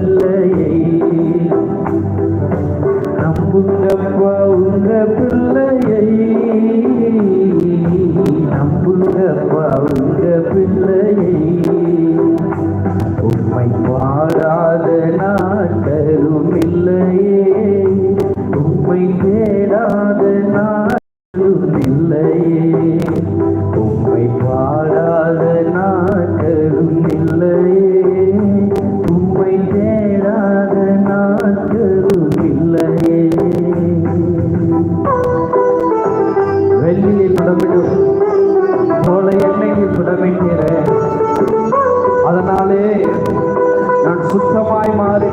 பிள்ளையை. நம்புங்கப்பா உங்க பிள்ளையை. நம்புங்கப்பா உங்க பிள்ளையை. உம்மை பாடாத நாட்களும் இல்லையே புடமிடும் போல எண்ணெயில் புடமிட்டேன் அதனாலே நான் சுத்தமாய் மாறி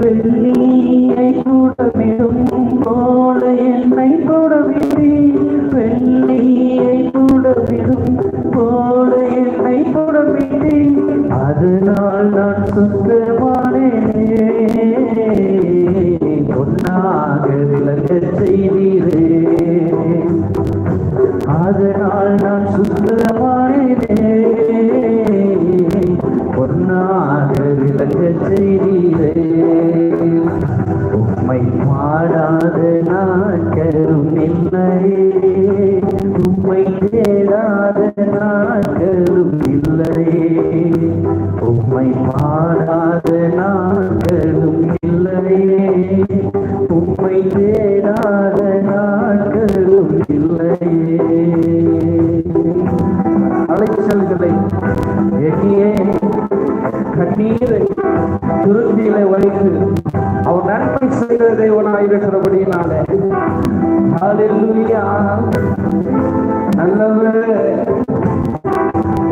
வெள்ளியை கூடமிடும் போல என்னை கூடமிடி வெள்ளியை கூடமிடும் போல என்னை கூடமிடி அதனால் நான் சுத்தமானேனே. பொன்னாக விளக்க செய்தீரே உம்மை பாடாத நாட்களும் இல்லையே. உம்மை தேடாத நாட்களும் இல்லையே. அலைச்சல்களை எங்கே கண்ணீரை துருத்தியில வைத்து அவர் நன்மை செய்த தேவனாயிருக்கிறபடினாலே நல்லவர்.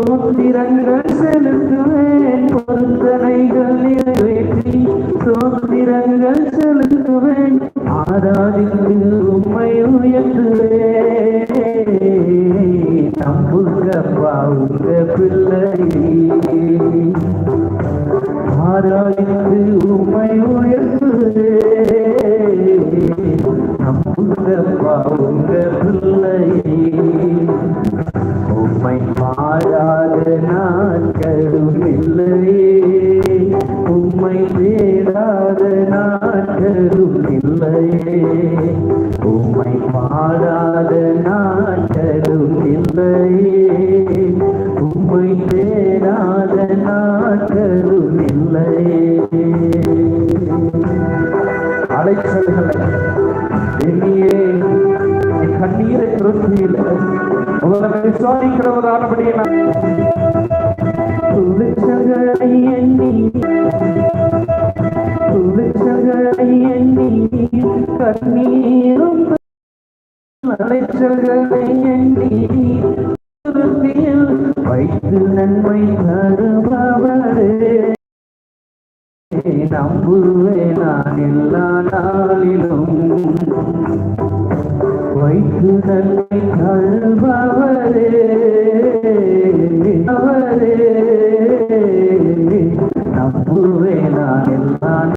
சோத்திரங்கள் செலுத்துவேன். பொருத்தனைகள் நிறைவேற்றி சோத்திரங்கள் செலுத்துவேன். ஆராதித்து உண்மை உயர்த்துவேன். நம்புங்கப்பா உங்க பிள்ளை. ஆராதித்து உண்மை உயர்த்துவேன். நம்புங்கப்பா உங்க பிள்ளை. உண்மை பாடாத நாட்களும் இல்லையே உம்மை தேடாத நாட்களும் இல்லையே உம்மை பாடாத நாட்களும் இல்லையே உம்மை தேடாத நாட்களும் இல்லையே அலைச்சல்களை வெளியே கண்ணீரை துரத்தியில உங்களை விசுவாசிக்கிறவதானபடியே நான் எண்ணி துளிச்சகளை எண்ணி கண்ணீரும் மலைச்சல்களை எண்ணி வைத்து நன்மை தருபவரே. நம்புவே நான் எல்லா நாளிலும். வைத்து தன்னை தழுபவரே அவரே தப்புவேனாக